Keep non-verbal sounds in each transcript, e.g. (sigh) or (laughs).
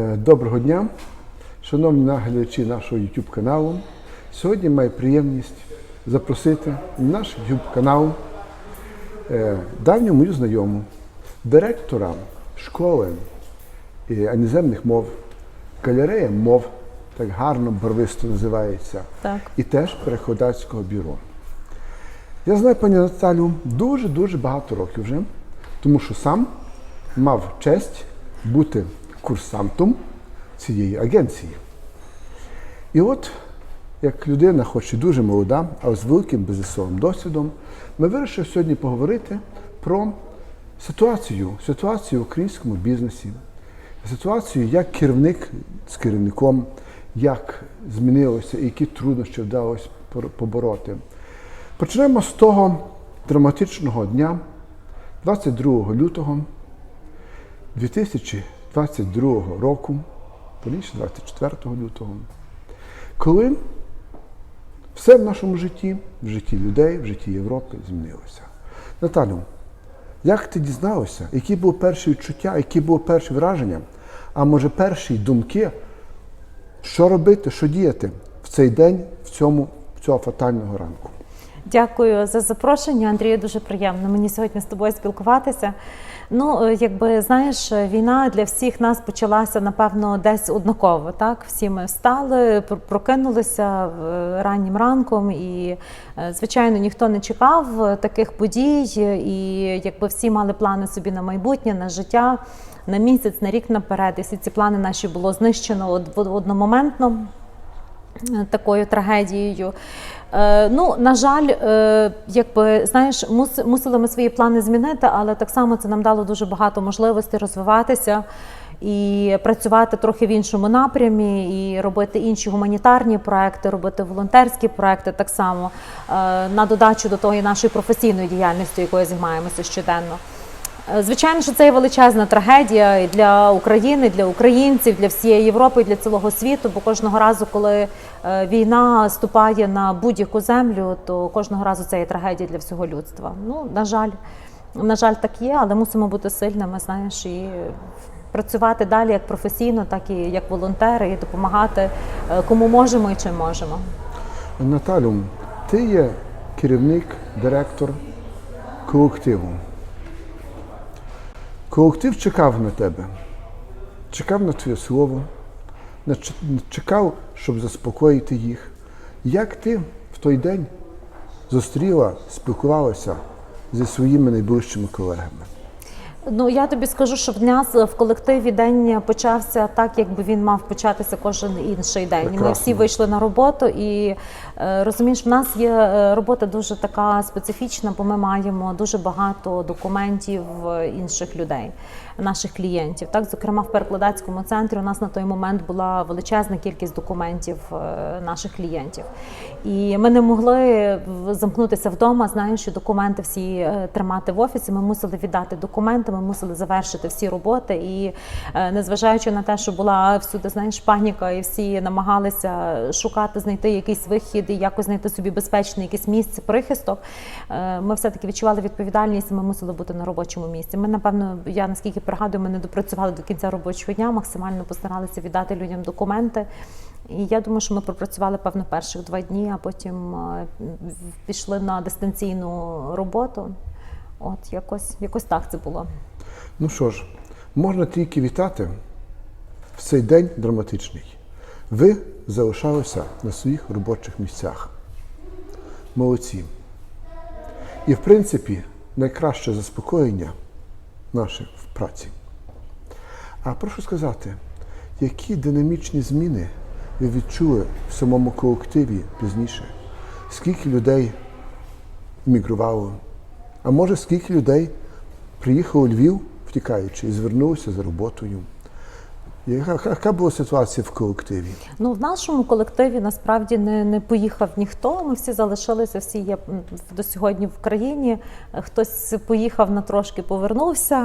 Е, Доброго дня, шановні наглядачі нашого YouTube каналу. Сьогодні маю приємність запросити на наш YouTube канал е, давню мою знайому, директора школи е, іноземних мов, галерея мов, так гарно барвисто називається, Так. і теж перекладацького бюро. Я знаю пані Наталю дуже-дуже багато років вже, тому що сам мав честь бути курсантом цієї агенції. І от, як людина, хоч і дуже молода, але з великим бізнесовим досвідом, ми вирішили сьогодні поговорити про ситуацію, ситуацію в українському бізнесі, ситуацію, як керівник з керівником, як змінилося і які труднощі вдалося побороти. Почнемо з того драматичного дня, 22 лютого 2022 року, повніше 24 лютого, коли все в нашому житті, в житті людей, в житті Європи змінилося. Наталю, як ти дізналася, які були перші відчуття, які були перші враження, а може перші думки, що робити, що діяти в цей день, в цьому, цього фатального ранку? Дякую за запрошення, Андрію. Дуже приємно мені сьогодні з тобою спілкуватися. Ну, е, якби знаєш, війна для всіх нас почалася напевно десь однаково. Так, всі ми встали, пр- прокинулися е, раннім ранком, і е, звичайно ніхто не чекав таких подій. І якби всі мали плани собі на майбутнє, на життя, на місяць, на рік наперед. І всі ці плани наші було знищено од- одномоментно. такою трагедією. Е, ну, на жаль, е, якби знаєш, мус- мусили ми свої плани змінити, але так само це нам дало дуже багато можливостей розвиватися і працювати трохи в іншому напрямі, і робити інші гуманітарні проекти, робити волонтерські проекти так само е, на додачу до тої нашої професійної діяльності, якою займаємося щоденно. Е, Звичайно, що це є величезна трагедія і для України, і для українців, для всієї Європи, і для цілого світу. Бо кожного разу, коли е, війна ступає на будь-яку землю, то кожного разу це є трагедія для всього людства. Ну, на жаль, на жаль, так є, але мусимо бути сильними, знаєш, і працювати далі як професійно, так і як волонтери, і допомагати е, кому можемо і чим можемо. Наталю, ти є керівник, директор колективу. Колектив чекав на тебе, чекав на твоє слово, чекав, щоб заспокоїти їх. Як ти в той день зустріла, спілкувалася зі своїми найближчими колегами? Ну я тобі скажу, що в нас в колективі день почався так, якби він мав початися кожен інший день. Прекрасно. Ми всі вийшли на роботу, і е, розумієш, в нас є е, робота дуже така специфічна, бо ми маємо дуже багато документів е, інших людей, наших клієнтів. Так, зокрема, в перекладацькому центрі у нас на той момент була величезна кількість документів е, наших клієнтів. І ми не могли замкнутися вдома, знаєш, і документи всі е, тримати в офісі. Ми мусили віддати документи, ми мусили завершити всі роботи. І е, незважаючи на те, що була всюди, знаєш, паніка, і всі намагалися шукати, знайти якийсь вихід і якось знайти собі безпечне якесь місце, прихисток. Ми все таки відчували відповідальність. Ми мусили бути на робочому місці. Ми, напевно, я наскільки пригадую, ми не допрацювали до кінця робочого дня, максимально постаралися віддати людям документи. І я думаю, що ми пропрацювали певно перших два дні, а потім е, пішли на дистанційну роботу. От якось, якось так це було. Ну що ж, можна тільки вітати в цей день драматичний. Ви залишалися на своїх робочих місцях. Молодці. І, в принципі, найкраще заспокоєння наше праці. А прошу сказати, які динамічні зміни ви відчули в самому колективі пізніше? Скільки людей мігрувало? А може, скільки людей приїхало у Львів, втікаючи, і звернулося за роботою? Яка, яка була ситуація в колективі? Ну, в нашому колективі насправді не, не поїхав ніхто. Ми всі залишилися, всі є до сьогодні в країні. Хтось поїхав на трошки, повернувся,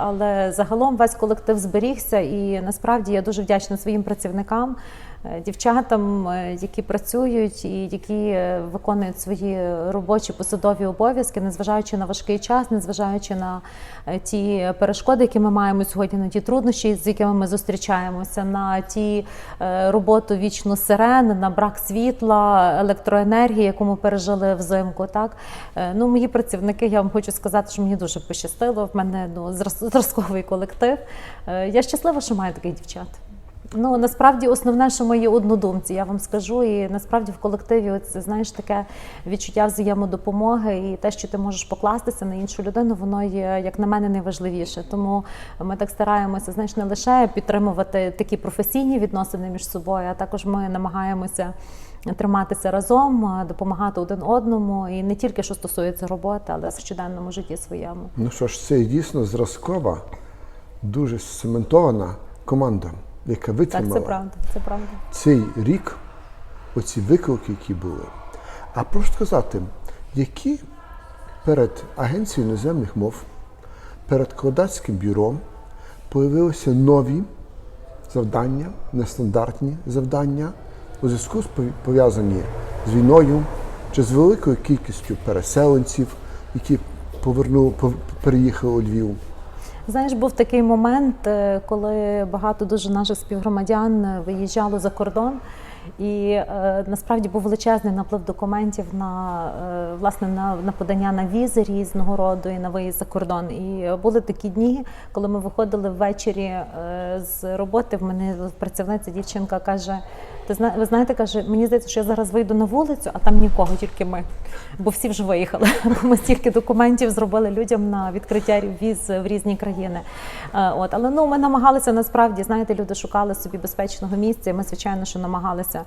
але загалом весь колектив зберігся. І насправді я дуже вдячна своїм працівникам, е, дівчатам, е, які працюють і які е, виконують свої робочі посадові обов'язки, незважаючи на важкий час, незважаючи на е, ті перешкоди, які ми маємо сьогодні, на ті труднощі, з якими ми зустрічаємося, на ті е, роботу вічну сирен, на брак світла, електроенергії, яку ми пережили взимку. Так Е, ну мої працівники, я вам хочу сказати, що мені дуже пощастило. В мене ну зразковий колектив. Е, Я щаслива, що маю таких дівчат. Ну насправді основне, що є однодумці, я вам скажу. І насправді в колективі, оце знаєш, таке відчуття взаємодопомоги, і те, що ти можеш покластися на іншу людину, воно є, як на мене, найважливіше. Тому ми так стараємося, знаєш, не лише підтримувати такі професійні відносини між собою, а також ми намагаємося. Триматися разом, допомагати один одному, і не тільки що стосується роботи, але в щоденному житті своєму. Ну що ж, це дійсно зразкова, дуже цементована команда, яка Так, це правда. Це правда. цей рік, оці виклики, які були. А прошу сказати, які перед Агенцією іноземних мов, перед Кодацьким бюро появилися нові завдання, нестандартні завдання у зв'язку з пов'язані з війною чи з великою кількістю переселенців, які повернули, переїхали у Львів. Знаєш, був такий момент, е, коли багато дуже наших співгромадян е, виїжджало за кордон. І е, насправді був величезний наплив документів на е, власне на, на подання на візи різного роду і на виїзд за кордон. І е, були такі дні, коли ми виходили ввечері е, з роботи. В мене працівниця дівчинка каже: Ти зна, ви знаєте, каже, мені здається, що я зараз вийду на вулицю, а там нікого, тільки ми. Бо всі вже виїхали. (laughs) Бо ми стільки документів зробили людям на відкриття віз в різні країни. Е, От, але ну ми намагалися насправді, знаєте, люди шукали собі безпечного місця. і Ми, звичайно, що намагалися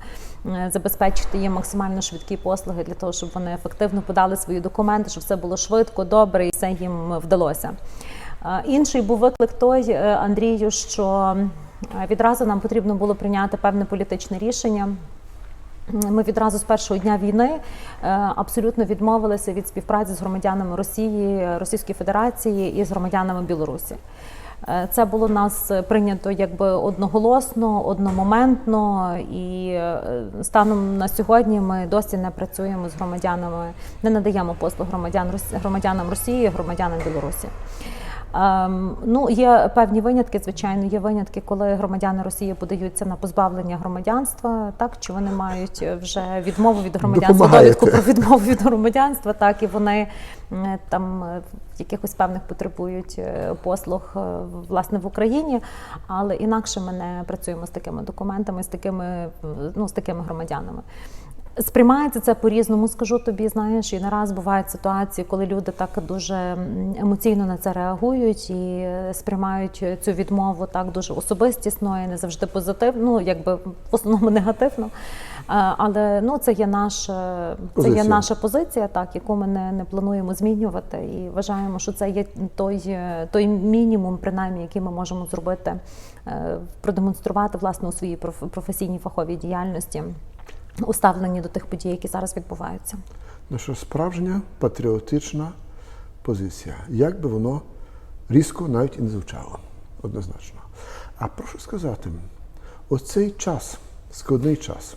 е, забезпечити їм максимально швидкі послуги для того, щоб вони ефективно подали свої документи, щоб все було швидко, добре, і все їм вдалося. Е, Інший був виклик той, Андрію, що відразу нам потрібно було прийняти певне політичне рішення. Ми відразу з першого дня війни е, абсолютно відмовилися від співпраці з громадянами Росії, Російської Федерації і з громадянами Білорусі. Е, Це було нас прийнято якби одноголосно, одномоментно, і е, станом на сьогодні ми досі не працюємо з громадянами, не надаємо послуг громадян громадянам Росії, громадянам Білорусі. Ем, ну, є певні винятки, звичайно, є винятки, коли громадяни Росії подаються на позбавлення громадянства, так? Чи вони мають вже відмову від громадянства, довідку про відмову від громадянства, так? І вони е, там е, якихось певних потребують е, послуг е, власне в Україні, але інакше ми не працюємо з такими документами, з такими е, ну з такими громадянами. Сприймається це по-різному, скажу тобі, знаєш, і не раз бувають ситуації, коли люди так дуже емоційно на це реагують і е, сприймають цю відмову так дуже особистісно і не завжди позитивно, ну якби в основному негативно. Але ну це є наша це є Позиція. наша позиція, так яку ми не, не плануємо змінювати, і вважаємо, що це є той, е, той мінімум, принаймні, який ми можемо зробити, е, продемонструвати власне у своїй професійній фаховій діяльності у ставленні до тих подій, які зараз відбуваються. Ну що справжня патріотична позиція, як би воно різко навіть і не звучало, однозначно. А прошу сказати, оцей час, складний час,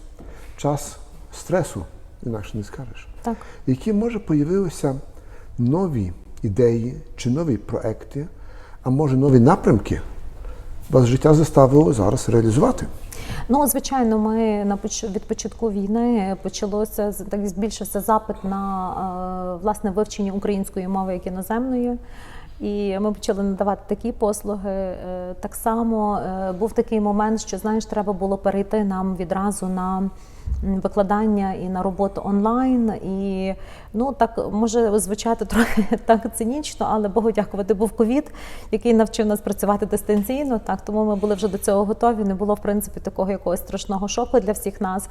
час стресу, інакше не скажеш, Так. які може появилися нові ідеї чи нові проекти, а може нові напрямки, вас життя заставило зараз реалізувати. Ну, звичайно, ми на від початку війни почалося так збільшився запит на е, власне вивчення української мови як іноземної. І ми почали надавати такі послуги. Е, Так само е, був такий момент, що знаєш, треба було перейти нам відразу на викладання і на роботу онлайн. І ну так може звучати трохи (laughs) так цинічно, але Богу дякувати, був ковід, який навчив нас працювати дистанційно. Так тому ми були вже до цього готові. Не було в принципі такого якогось страшного шоку для всіх нас.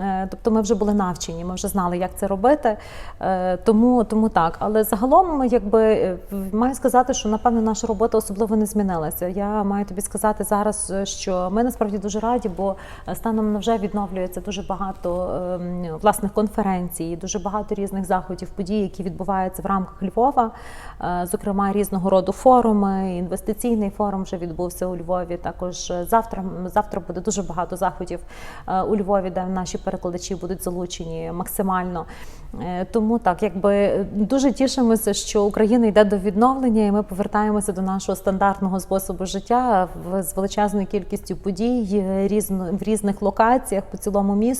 Е, Тобто ми вже були навчені, ми вже знали, як це робити. Е, Тому, тому так. Але загалом, якби е, маю сказати, що напевно наша робота особливо не змінилася. Я маю тобі сказати зараз, що ми насправді дуже раді, бо станом на вже відновлюється дуже багато ем, власних конференцій, дуже багато різних заходів, подій, які відбуваються в рамках Львова. Е, Зокрема, різного роду форуми. Інвестиційний форум вже відбувся у Львові. Також е, завтра завтра буде дуже багато заходів е, у Львові, де наші перекладачі будуть залучені максимально. Тому так, якби дуже тішимося, що Україна йде до відновлення, і ми повертаємося до нашого стандартного способу життя з величезною кількістю подій різно в різних локаціях по цілому місту.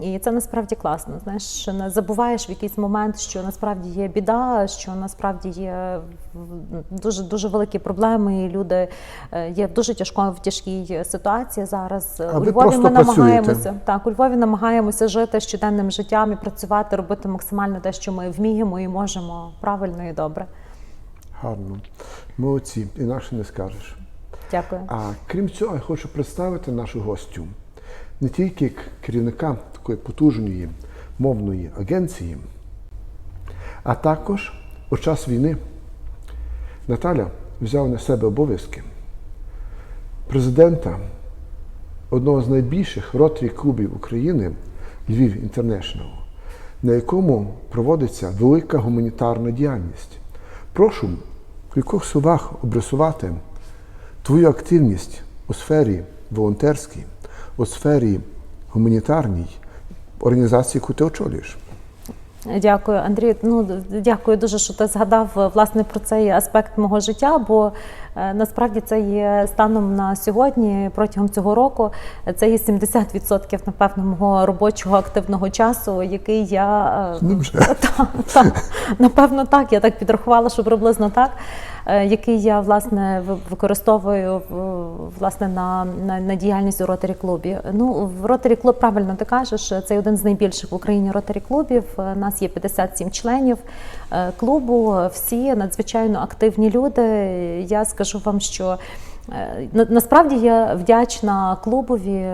І це насправді класно. Знаєш, не забуваєш в якийсь момент, що насправді є біда, що насправді є дуже дуже великі проблеми, і люди е, є в дуже тяжко в тяжкій ситуації зараз. А у Львові ми працюєте. намагаємося так. У Львові намагаємося жити щоденним життям і працювати, робити максимально те, що ми вміємо і можемо правильно і добре. Гарно. Молодці, інакше не скажеш. Дякую. А крім цього, я хочу представити нашу гостю не тільки керівника такої потужної мовної агенції, а також у час війни Наталя взяла на себе обов'язки президента одного з найбільших роторі клубів України Львів Інтернешнл, на якому проводиться велика гуманітарна діяльність. Прошу в кількох словах обрисувати твою активність у сфері волонтерській, у сфері гуманітарній організації, яку ти очолюєш. Дякую, Андрій. Ну дякую дуже, що ти згадав е, власне про цей аспект мого життя. Бо е, насправді це є станом на сьогодні, протягом цього року, це є 70% напевно мого робочого активного часу, який я е, Ну, (laughs) та, та, напевно так. Я так підрахувала, що приблизно так. Е, Який я власне використовую власне на, на, на діяльність у ротарі клубі. Ну в ротарі клуб правильно ти кажеш. Це один з найбільших в Україні ротарі клубів. Е, Нас є 57 членів е, клубу. Всі надзвичайно активні люди. Я скажу вам, що Е, Насправді я вдячна клубові,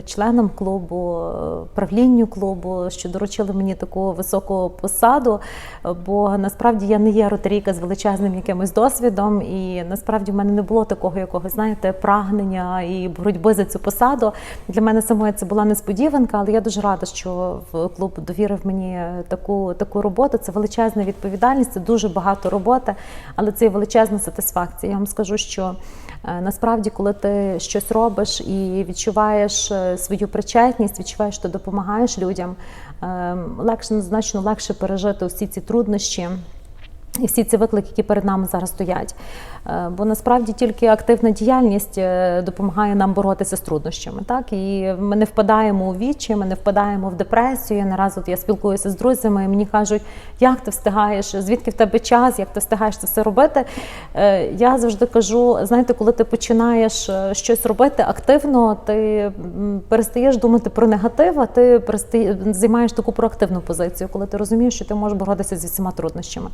членам клубу, правлінню клубу, що доручили мені таку високу посаду. Бо насправді я не є ротарійка з величезним якимось досвідом, і насправді в мене не було такого якогось, знаєте, прагнення і боротьби за цю посаду. Для мене самої це була несподіванка, але я дуже рада, що клуб довірив мені таку, таку роботу. Це величезна відповідальність, це дуже багато роботи, але це і величезна сатисфакція. Я вам скажу, що насправді, коли ти щось робиш і відчуваєш е, свою причетність, відчуваєш, що допомагаєш людям, е, легше значно легше пережити всі ці труднощі. І всі ці виклики, які перед нами зараз стоять. Е, Бо насправді тільки активна діяльність е, допомагає нам боротися з труднощами. Так і ми не впадаємо у вічі, ми не впадаємо в депресію. Я не раз от я спілкуюся з друзями, і мені кажуть, як ти встигаєш, звідки в тебе час, як ти встигаєш це все робити. Е, Я завжди кажу: знаєте, коли ти починаєш щось робити активно, ти перестаєш думати про негатив, а ти перестаєш займаєш таку проактивну позицію, коли ти розумієш, що ти можеш боротися зі всіма труднощами.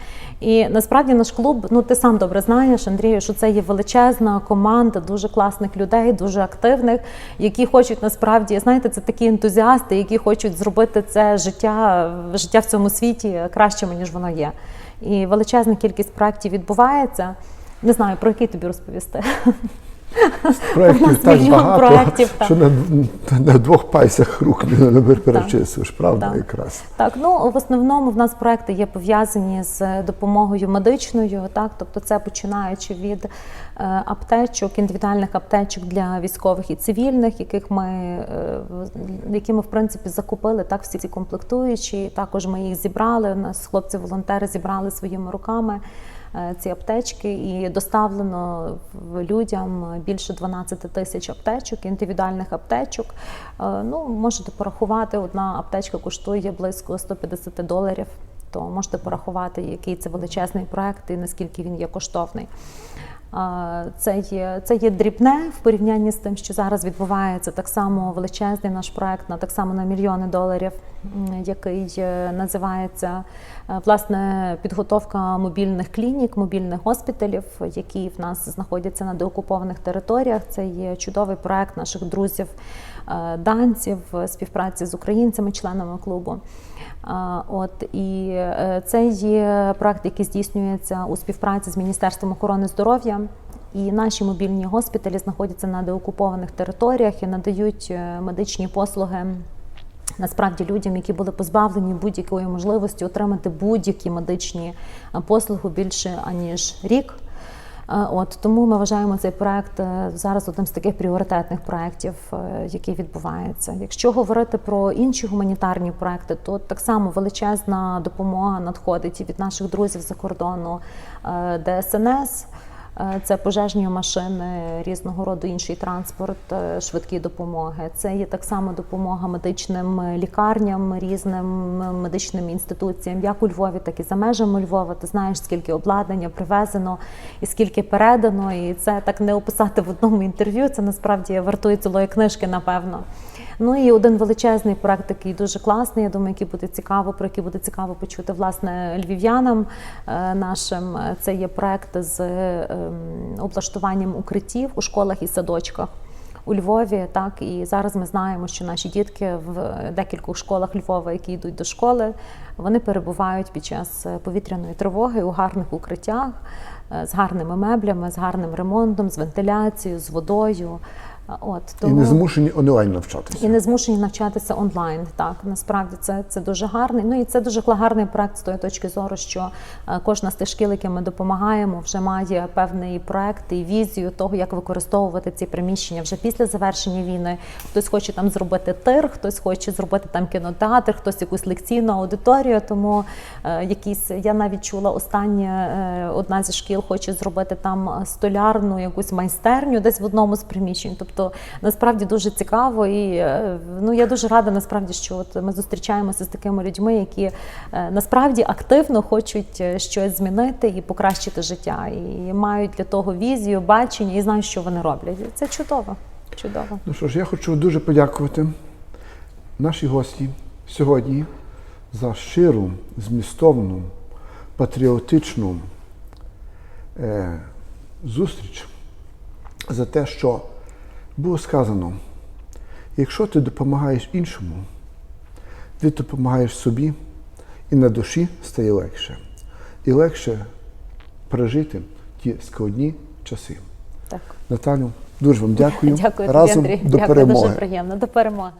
І насправді наш клуб, ну ти сам добре знаєш, Андрію, що це є величезна команда дуже класних людей, дуже активних, які хочуть насправді, знаєте, це такі ентузіасти, які хочуть зробити це життя, життя в цьому світі кращим, ніж воно є. І величезна кількість проєктів відбувається. Не знаю, про який тобі розповісти. Проєктів так багато, проєктів, так. що на, на двох пальцях рук не перечислиш, правда, Так. якраз. Так, ну в основному в нас проекти є пов'язані з допомогою медичною, так, тобто це починаючи від е, аптечок, індивідуальних аптечок для військових і цивільних, яких ми, е, які ми в принципі закупили, так, всі ці комплектуючі. Також ми їх зібрали. У нас хлопці-волонтери зібрали своїми руками. Е, Ці аптечки і доставлено людям більше 12 тисяч аптечок, індивідуальних аптечок. Е, Ну, можете порахувати, одна аптечка коштує близько 150 доларів. То можете порахувати, який це величезний проект і наскільки він є коштовний. Це є, це є дрібне в порівнянні з тим, що зараз відбувається так само величезний наш проект на так само на мільйони доларів, який е, називається е, власне підготовка мобільних клінік, мобільних госпіталів, які в нас знаходяться на деокупованих територіях. Це є чудовий проект наших друзів данців співпраці з українцями, членами клубу. От і е, це є проект, який здійснюється у співпраці з Міністерством охорони здоров'я. І наші мобільні госпіталі знаходяться на деокупованих територіях і надають е, медичні послуги Насправді людям, які були позбавлені будь-якої можливості отримати будь-які медичні е, послуги більше аніж рік. Е, От тому ми вважаємо цей проект е, зараз одним з таких пріоритетних проєктів, е, який відбувається. Якщо говорити про інші гуманітарні проекти, то так само величезна допомога надходить і від наших друзів за кордону ДСНС. Е, Це пожежні машини, різного роду інший транспорт, е, швидкі допомоги. Це є так само допомога медичним лікарням, різним медичним інституціям, як у Львові, так і за межами Львова. Ти знаєш, скільки обладнання привезено і скільки передано. І це так не описати в одному інтерв'ю. Це насправді вартує цілої книжки, напевно. Ну і один величезний проект, який дуже класний. Я думаю, який буде цікаво, про який буде цікаво почути власне львів'янам е, нашим. Це є проект з ем, облаштуванням укриттів у школах і садочках. У Львові, так і зараз ми знаємо, що наші дітки в декількох школах Львова, які йдуть до школи, вони перебувають під час е, повітряної тривоги у гарних укриттях е, з гарними меблями, з гарним ремонтом, з вентиляцією, з водою. От І не змушені онлайн навчатися. і не змушені навчатися онлайн. Так насправді це, це дуже гарний. Ну і це дуже гарний проект з тої точки зору, що е, кожна з тих шкіл, яким ми допомагаємо, вже має певний проект і візію того, як використовувати ці приміщення вже після завершення війни. Хтось хоче там зробити тир, хтось хоче зробити там кінотеатр, хтось якусь лекційну аудиторію. Тому е, якісь я навіть чула останнє е, одна зі шкіл хоче зробити там столярну якусь майстерню десь в одному з приміщень. Тобто насправді дуже цікаво, і е, ну я дуже рада насправді, що от ми зустрічаємося з такими людьми, які е, насправді активно хочуть е, щось змінити і покращити життя, і мають для того візію, бачення і знають, що вони роблять. Це чудово. Чудово. Ну що ж, я хочу дуже подякувати нашій гості сьогодні за щиру, змістовну, патріотичну зустріч, за те, що було сказано, якщо ти допомагаєш іншому, ти допомагаєш собі, і на душі стає легше. І легше пережити ті складні часи. Так, Наталю, дуже вам дякую. дякую тобі, Разом Андрій. до Дякую, перемоги. дуже приємно. До перемоги.